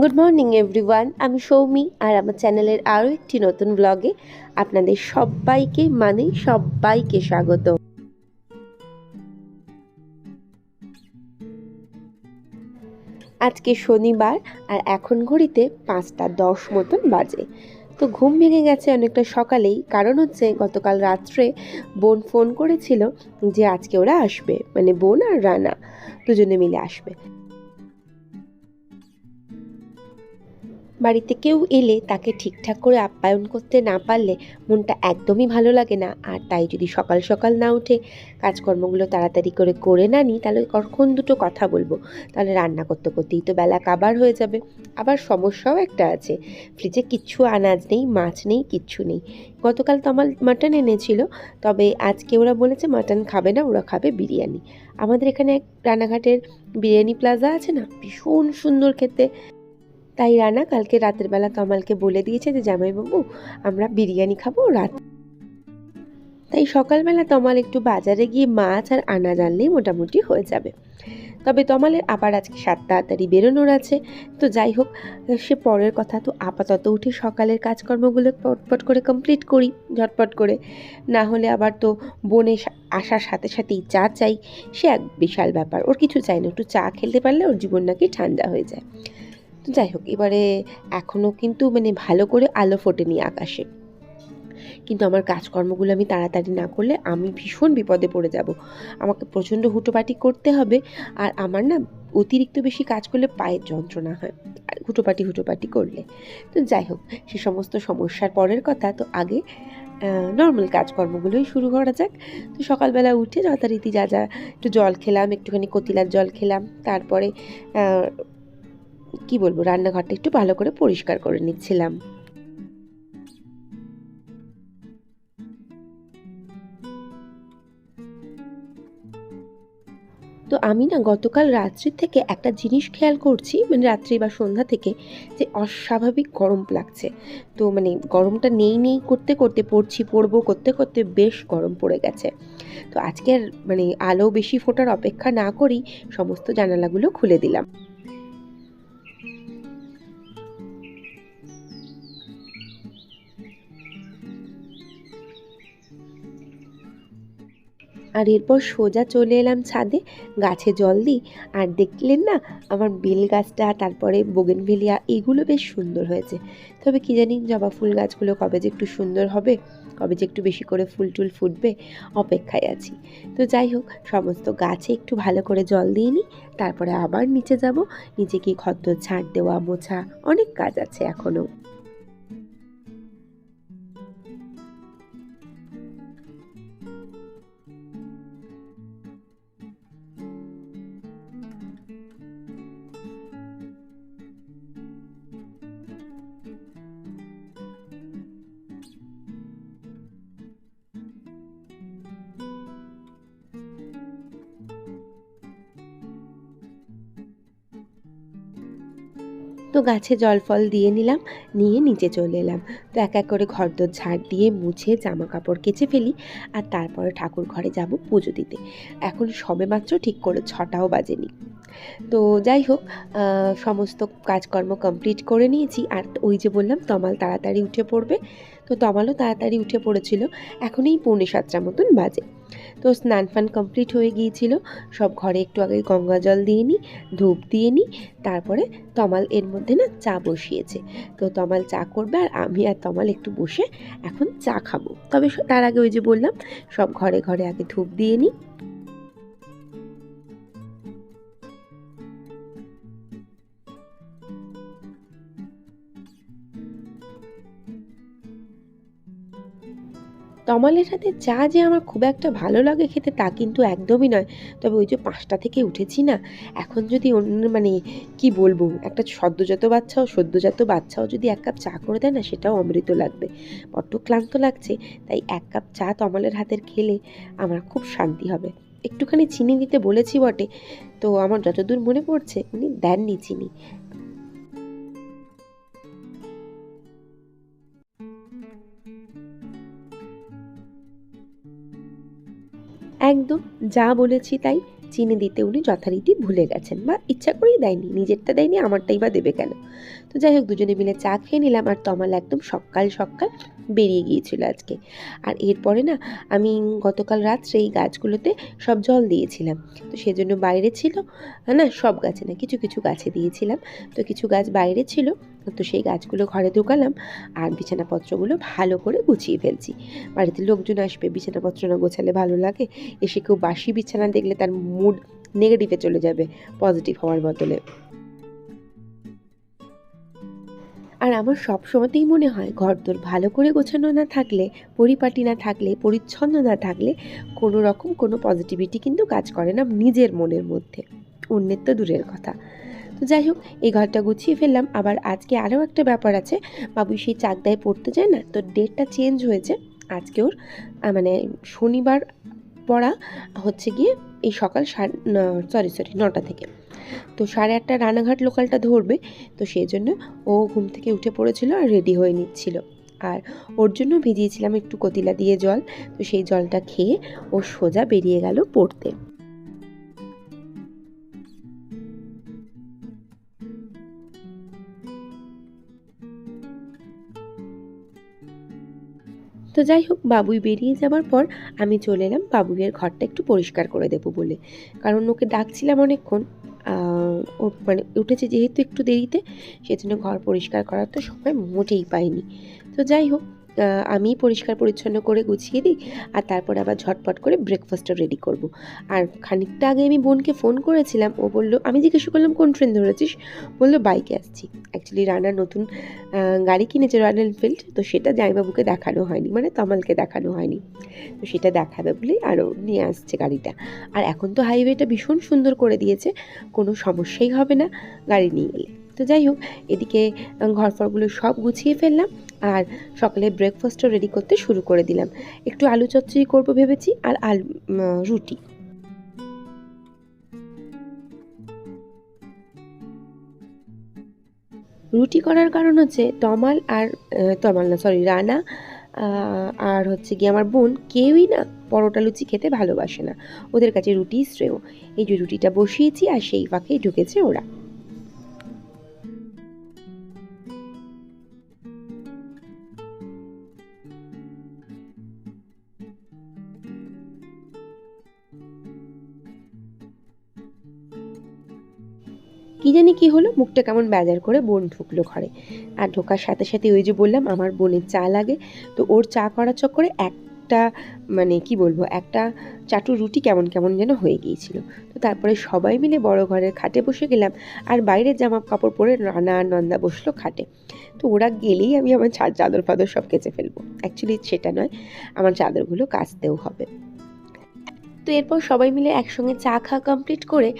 Good morning everyone আমি সৌমি, আর আমার চ্যানেলের আরও একটি নতুন ব্লগে আপনাদের সবাইকে মানে সবাইকে স্বাগত। আজকে শনিবার, আর এখন ঘড়িতে পাঁচটা দশ মতন বাজে। তো ঘুম ভেঙে গেছে অনেকটা সকালেই, কারণ হচ্ছে গতকাল রাত্রে বোন ফোন করেছিল যে আজকে ওরা আসবে মানে বোন আর রানা দুজনে মিলে আসবে। বাড়িতে কেউ এলে তাকে ঠিকঠাক করে আপ্যায়ন করতে না পারলে মনটা একদমই ভালো লাগে না। আর তাই যদি সকাল সকাল না উঠে কাজকর্মগুলো তাড়াতাড়ি করে করে না নিই তাহলে কখন দুটো কথা বলব? তাহলে রান্না করতে করতেই তো বেলা কাবার হয়ে যাবে। আবার সমস্যাও একটা আছে। ফ্রিজে কিচ্ছু আনাজ নেই, মাছ নেই, কিচ্ছু নেই। গতকাল তো আমার মাটন এনেছিল, তবে আজকে ওরা বলেছে মাটন খাবে না, ওরা খাবে বিরিয়ানি। আমাদের এখানে এক রানাঘাটের বিরিয়ানি প্লাজা আছে না? ভীষণ সুন্দর খেতে। তাই রানা কালকে রাতের বেলা কামালকে বলে দিয়েছে যে, জামাইবাবু, আমরা বিরিয়ানি খাব রাত তাই সকালবেলা তমাল একটু বাজারে গিয়ে মাছ আর আনাজ আনলেই মোটামুটি হয়ে যাবে। তবে তমালের আবার আজকে সাত তাড়াতাড়ি বেরোনোর আছে। তো যাই হোক, সে পরের কথা তো আপাতত উঠে সকালের কাজকর্মগুলো পটপট করে কমপ্লিট করি, ঝটপট করে। না হলে আবার তো বনে আসার সাথে সাথেই চা চাই। সে এক বিশাল ব্যাপার, ওর কিছু চাই না। একটু চা খেলতে পারলে ওর জীবন নাকি ঠান্ডা হয়ে যায়। তো যাই হোক, এবারে এখনও কিন্তু মানে ভালো করে আলো ফোটেনি আকাশে। কিন্তু আমার কাজকর্মগুলো আমি তাড়াতাড়ি না করলে আমি ভীষণ বিপদে পড়ে যাব। আমাকে প্রচণ্ড হুটোপাটি করতে হবে আর আমার না অতিরিক্ত বেশি কাজ করলে পায়ের যন্ত্রণা হয়, আর হুটোপাটি হুটোপাটি করলে। তো যাই হোক, সে সমস্ত সমস্যার পরের কথা, তো আগে নর্মাল কাজকর্মগুলোই শুরু করা যাক। তো সকালবেলা উঠে যথারীতি যা যা একটু জল খেলাম, একটুখানি কতিলার জল খেলাম, তারপরে কি বলব, রান্নাঘরটা একটু ভালো করে পরিষ্কার করে নিচ্ছিলাম। তো আমি না গতকাল রাত্রি থেকে একটা জিনিস খেয়াল করছি মানে রাত্রি বা সন্ধ্যা থেকে, যে অস্বাভাবিক গরম লাগছে। তো মানে গরমটা নেই নেই করতে করতে পড়ছি, পড়ব, করতে করতে বেশ গরম পড়ে গেছে। তো আজকে আর মানে আলো বেশি ফোটার অপেক্ষা না করেই সমস্ত জানালাগুলো খুলে দিলাম। আর এরপর সোজা চলে এলাম ছাদে, গাছে জল দিই। আর দেখলেন না, আমার বেল গাছটা, তারপরে বোগেনভেলিয়া, এগুলো বেশ সুন্দর হয়েছে। তবে কি জানি জবা ফুল গাছগুলো কবে যে একটু সুন্দর হবে, কবে যে একটু বেশি করে ফুল টুল ফুটবে, অপেক্ষায় আছি। তো যাই হোক, সমস্ত গাছে একটু ভালো করে জল দিয়ে নিই, তারপরে আবার নিচে যাব। নিচে গিয়ে খদ্দ ছাড় দেওয়া, মোছা, অনেক কাজ আছে এখনও। তো গাছে জল ফল দিয়ে নিলাম, নিয়ে নিচে চলে এলাম। তো এক এক করে ঘরদোর ঝাড় দিয়ে মুছে জামা কাপড় কেচে ফেলি আর তারপরে ঠাকুর ঘরে যাব পুজো দিতে। এখন সবে মাত্র ঠিক করে ছটাও বাজেনি। তো যাই হোক সমস্ত কাজকর্ম কমপ্লিট করে নিয়েছি আর ওই যে বললাম, তমাল তাড়াতাড়ি উঠে পড়বে। তো তমালও তাড়াতাড়ি উঠে পড়েছিল। এখনই পৌনে সাতটা মতন বাজে। তো স্নান ফান কমপ্লিট হয়ে গিয়েছিল। সব ঘরে একটু আগে গঙ্গা জল দিয়ে নিই ধূপ দিয়ে নিই তারপরে তমাল এর মধ্যে না চা বসিয়েছে। তো তমাল চা করবে আর আমি আর তমাল একটু বসে এখন চা খাব। তবে তার আগে ওই যে বললাম, সব ঘরে ঘরে আগে ধূপ দিয়ে নিই তমালের সাথে চা যে আমার খুব একটা ভালো লাগে খেতে তা কিন্তু একদমই নয়। তবে ওই যে পাঁচটা থেকে উঠেছি না, এখন যদি অন্য মানে কি বলব, একটা সদ্যজাত বাচ্চাও সদ্যজাত বাচ্চাও যদি এক কাপ চা করে দেয় না, সেটাও অমৃত লাগবে। বড্ড ক্লান্ত লাগছে, তাই এক কাপ চা তমালের হাতের খেলে আমার খুব শান্তি হবে। একটুখানি চিনি দিতে বলেছি বটে, তো আমার যতদূর মনে পড়ছে উনি দেননি চিনি। একদম যা বলেছি তাই চিনে দিতে উনি যথারীতি ভুলে গেছেন বা ইচ্ছা করেই দেয়নি, নিজেরটা দেয়নি, আমারটাই বা দেবে কেন? তো যাই হোক, দুজনে মিলে চা খেয়ে নিলাম আর তমাল একদম সকাল সকাল বেরিয়ে গিয়েছিল আজকে। আর এরপরে না, আমি গতকাল রাত্রে এই গাছগুলোতে সব জল দিয়েছিলাম। তো সেজন্য বাইরে ছিল, না, সব গাছে না, কিছু কিছু গাছে দিয়েছিলাম। তো কিছু গাছ বাইরে ছিল, তো সেই গাছগুলো ঘরে ঢুকালাম আর বিছানাপত্রগুলো ভালো করে গুছিয়ে ফেলছি। বাড়িতে লোকজন আসবে, বিছানাপত্র না গোছালে ভালো লাগে? এসে কেউ বাসি বিছানা দেখলে তার মুড নেগেটিভে চলে যাবে পজিটিভ হওয়ার বদলে। আর আমার সব সময়তেই মনে হয় ঘরদোর ভালো করে গোছানো না থাকলে, পরিপাটি না থাকলে, পরিচ্ছন্ন না থাকলে কোনো রকম কোনো পজিটিভিটি কিন্তু কাজ করে না নিজের মনের মধ্যে। অন্যের তো দূরের কথা। তো যাই হোক, এই ঘরটা গুছিয়ে ফেললাম। আবার আজকে আরও একটা ব্যাপার আছে। বাবু সেই চাকদায় পড়তে যায় না, তো ডেটটা চেঞ্জ হয়েছে। আজকে ওর মানে শনিবার পড়া হচ্ছে গিয়ে এই সকাল সরি সরি নটা থেকে। তো সাড়ে আটটা রানাঘাট লোকালটা ধরবে, তো সেই জন্য ও ঘুম থেকে উঠে পড়েছিল আর রেডি হয়ে নিচ্ছিল। আর ওর জন্য ভিজিয়েছিলাম একটু কতিলা দিয়ে জল, তো সেই জলটা খেয়ে ও সোজা বেরিয়ে গেল পড়তে। তো যাই হোক, বাবুই বেরিয়ে যাবার পর আমি চলে এলাম, বাবুইয়ের ঘরটা একটু পরিষ্কার করে দেবো বলে। কারণ ওকে ডাকছিলাম অনেকক্ষণ মানে উঠেছে যেহেতু একটু দেরিতে, সেজন্য ঘর পরিষ্কার করার তো সময় মোটেই পাইনি। তো যাই হোক আমি পরিষ্কার পরিচ্ছন্ন করে গুছিয়ে দিই আর তারপর আবার ঝটপট করে ব্রেকফাস্টটা রেডি করব। আর খানিকটা আগে আমি বোনকে ফোন করেছিলাম, ও বলল, আমি জিজ্ঞেস করলাম, কোন ট্রেন ধরেছিস? বলল বাইকে আসছি। অ্যাকচুয়ালি রানার নতুন গাড়ি কিনেছে রয়্যাল এনফিল্ড তো সেটা জামাইবাবুকে দেখানো হয়নি মানে তমালকে দেখানো হয়নি। তো সেটা দেখাবে বলেই আরও নিয়ে আসছে গাড়িটা। আর এখন তো হাইওয়েটা ভীষণ সুন্দর করে দিয়েছে, কোনো সমস্যাই হবে না, গাড়ি নিয়ে গেলে তো যাই হোক, এদিকে ঘরফরগুলো সব গুছিয়ে ফেললাম আর সকালে ব্রেকফাস্টও রেডি করতে শুরু করে দিলাম। একটু আলু চচ্চড়ি করব ভেবেছি আর আলু রুটি। রুটি করার কারণ হচ্ছে তমাল আর তমাল না সরি রানা আর হচ্ছে গিয়ে আমার বোন কেউই না পরোটা লুচি খেতে ভালোবাসে না। ওদের কাছে রুটি শ্রেয়। এই যে রুটিটা বসিয়েছি আর সেই ফাঁকেই ঢুকেছে ওরা। জানি কি হলো, মুখটা কেমন বেজার করে বোন ঢুকলো ঘরে। আর ঢোকার সাথে সাথে ওই যে বললাম, আমার বোনের চা লাগে। তো ওর চা করার চক্করে একটা মানে কি বলব, একটা চাটু রুটি কেমন কেমন যেন হয়ে গিয়েছিল। তো তারপরে সবাই মিলে বড় ঘরের খাটে বসে গেলাম, আর বাইরের জামা কাপড় পরে রানা আর নন্দা বসল খাটে। তো ওরা গেলেই আমি আমার চাদর ফাদর সব কেচে ফেলব। অ্যাকচুয়ালি সেটা নয়, আমার চাদরগুলো কাচতেও হবে। তো এরপর সবাই মিলে একসঙ্গে চা খাওয়া কমপ্লিট করে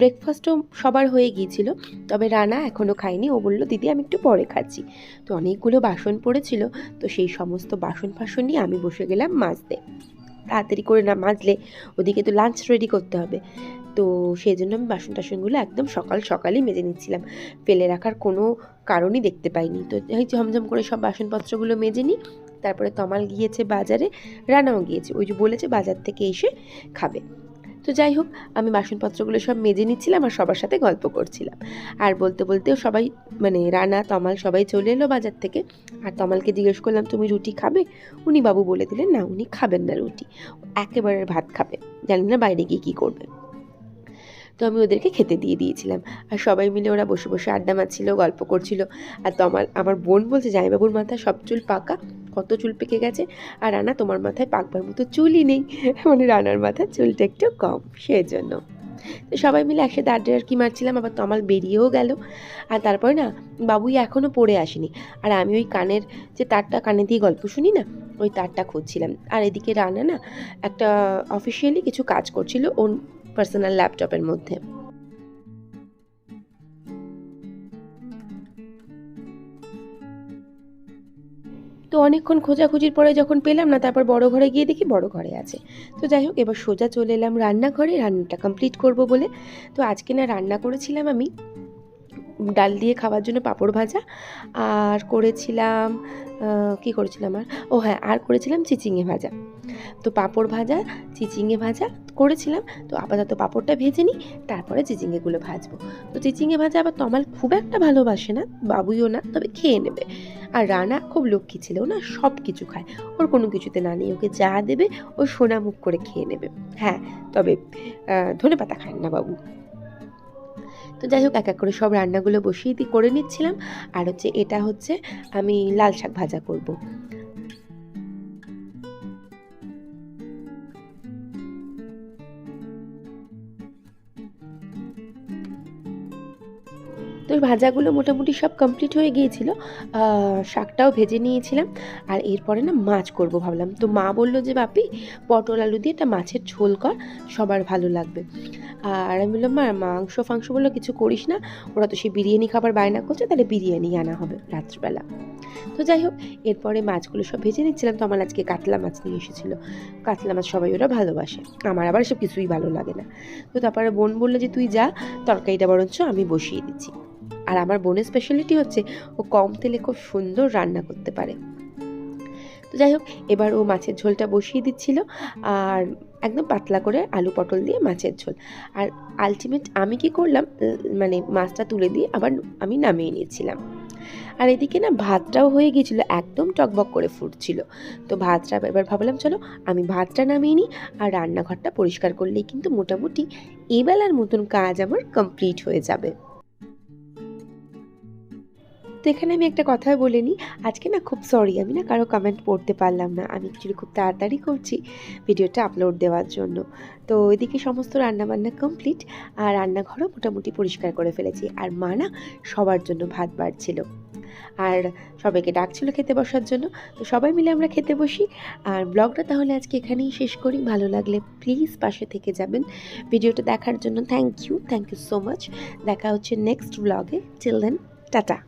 ব্রেকফাস্টও সবার হয়ে গিয়েছিল। তবে রানা এখনও খায়নি। ও বলল, দিদি, আমি একটু পরে খাচ্ছি। তো অনেকগুলো বাসন পড়েছিল। তো সেই সমস্ত বাসন ফাসন নিয়ে আমি বসে গেলাম মাজতে। তাড়াতাড়ি করে না মাজলে, ওদিকে তো লাঞ্চ রেডি করতে হবে। তো সেই জন্য আমি বাসন টাসনগুলো একদম সকাল সকালই মেজে নিচ্ছিলাম। ফেলে রাখার কোনো কারণই দেখতে পাইনি। তো এই ঝমঝম করে সব বাসনপত্রগুলো মেজে নিই তারপরে তমাল গিয়েছে বাজারে, রানাও গিয়েছে। ওই যে বলেছে বাজার থেকে এসে খাবে। তো যাই হোক, আমি বাসনপত্রগুলো সব মেজে নিচ্ছিলাম আর সবার সাথে গল্প করছিলাম। আর বলতে বলতেও সবাই মানে রানা, তমাল সবাই চলে এলো বাজার থেকে। আর তমালকে জিজ্ঞেস করলাম, তুমি রুটি খাবে? উনি বাবু বলে দিলেন, না, উনি খাবেন না রুটি। একেবারে ভাত খাবে। জানি না বাইরে গিয়ে কী করবে। তো আমি ওদেরকে খেতে দিয়ে দিয়েছিলাম। আর সবাই মিলে ওরা বসে বসে আড্ডা মারছিল, গল্প করছিল। আর তোমার আমার বোন বলছে, জামাইবাবুর মাথা সব চুল পাকা। কত চুল পেকে গেছে। আর রানা তোমার মাথায় পাকবার মতো চুলই নেই। মানে রানার মাথায় চুলটা একটু কম, সেজন্য। তো সবাই মিলে একসাথে আড্ডা আর কি মারছিলাম, আবার তমাল বেরিয়েও গেল। আর তারপরে না, বাবুই এখনও পড়ে আসেনি। আর আমি ওই কানের যে তারটা কানে দিয়ে গল্প শুনি না, ওই তারটা খুঁজছিলাম। আর এদিকে রানা না একটা অফিসিয়ালি কিছু কাজ করছিল ওর পার্সোনাল ল্যাপটপের মধ্যে। তো অনেকক্ষণ খোঁজাখুঁজির পরে যখন পেলাম না, তারপর বড় ঘরে গিয়ে দেখি বড় ঘরে আছে। তো যাই হোক, এবার সোজা চলে এলাম রান্নাঘরে, রান্নাটা কমপ্লিট করব বলে। তো আজকে না রান্না করেছিলাম আমি, ডাল দিয়ে খাওয়ার জন্য পাঁপড় ভাজা, আর করেছিলাম কি করেছিলাম আর? ও হ্যাঁ আর করেছিলাম চিচিঙে ভাজা। তো পাঁপড় ভাজা, চিচিঙে ভাজা করেছিলাম। তো আপাতত পাঁপড়টা ভেজে নিই, তারপরে চিচিঙেগুলো ভাজবো। তো চিচিঙে ভাজা আবার তমাল খুব একটা ভালোবাসে না, বাবুইও না, তবে খেয়ে নেবে। আর রানা খুব লক্ষ্মী ছিল না সব কিছু খায়। ওর কোনো কিছুতে না নেই ওকে যা দেবে, ও সোনা মুখ করে খেয়ে নেবে। হ্যাঁ তবে ধনে পাতা খায় না বাবু। তো যাই হোক, এক এক করে সব রান্নাগুলো বসিয়ে দিয়ে করে নিচ্ছিলাম। আর হচ্ছে, এটা হচ্ছে আমি লাল শাক ভাজা করব। তো ভাজাগুলো মোটামুটি সব কমপ্লিট হয়ে গিয়েছিল শাকটাও ভেজে নিয়েছিলাম, আর এরপরে না মাছ করব ভাবলাম। তো মা বলল যে, বাপি, পটল আলু দিয়ে একটা মাছের ঝোল কর, সবার ভালো লাগবে। আর আমি বললাম, মা, মাংস ফাংস বলল, কিছু করিস না, ওরা তো সেই বিরিয়ানি খাবার বায়না করছে, তাহলে বিরিয়ানি আনা হবে রাত্রিবেলা। তো যাই হোক, এরপরে মাছগুলো সব ভেজে নিচ্ছিলাম, তো আমার আজকে কাতলা মাছ নিয়ে এসেছিল। কাতলা মাছ সবাই ওরা ভালোবাসে, আমার আবার সব কিছুই ভালো লাগে না। তো তারপরে বোন বলল যে, তুই যা, তরকারিটা বরঞ্চ আমি বসিয়ে দিচ্ছি। আর আমার বোনের স্পেশালিটি হচ্ছে ও কম তেলে খুব সুন্দর রান্না করতে পারে। তো যাই হোক, এবার ও মাছের ঝোলটা বসিয়ে দিচ্ছিল আর একদম পাতলা করে আলু পটল দিয়ে মাছের ঝোল। আর আলটিমেট আমি কি করলাম মানে মাছটা তুলে দিয়ে আবার আমি নামিয়ে নিয়েছিলাম। আর এদিকে না ভাতটাও হয়ে গিয়েছিল, একদম টকবক করে ফুটছিল। তো ভাতটা এবার ভাবলাম চলো আমি ভাতটা নামিয়ে নিই আর রান্নাঘরটা পরিষ্কার করলেই কিন্তু মোটামুটি এবেলার মতন কাজ আমার কমপ্লিট হয়ে যাবে। তো এখানে আমি একটা কথা বলে নিই। আজকে না খুব সরি আমি না কারও কমেন্ট পড়তে পারলাম না। আমি অ্যাকচুয়ালি খুব তাড়াতাড়ি করছি ভিডিওটা আপলোড দেওয়ার জন্য। তো এদিকে সমস্ত রান্নাবান্না কমপ্লিট আর রান্নাঘরও মোটামুটি পরিষ্কার করে ফেলেছি। আর মা না সবার জন্য ভাত বাড়ছিল। আর সবাইকে ডাকছিল খেতে বসার জন্য। তো সবাই মিলে আমরা খেতে বসি। আর ব্লগটা তাহলে আজকে এখানেই শেষ করি। ভালো লাগলে প্লিজ পাশে থেকে যাবেন। ভিডিওটা দেখার জন্য thank you thank you so much দেখা হচ্ছে নেক্সট ব্লগে দেন টাটা।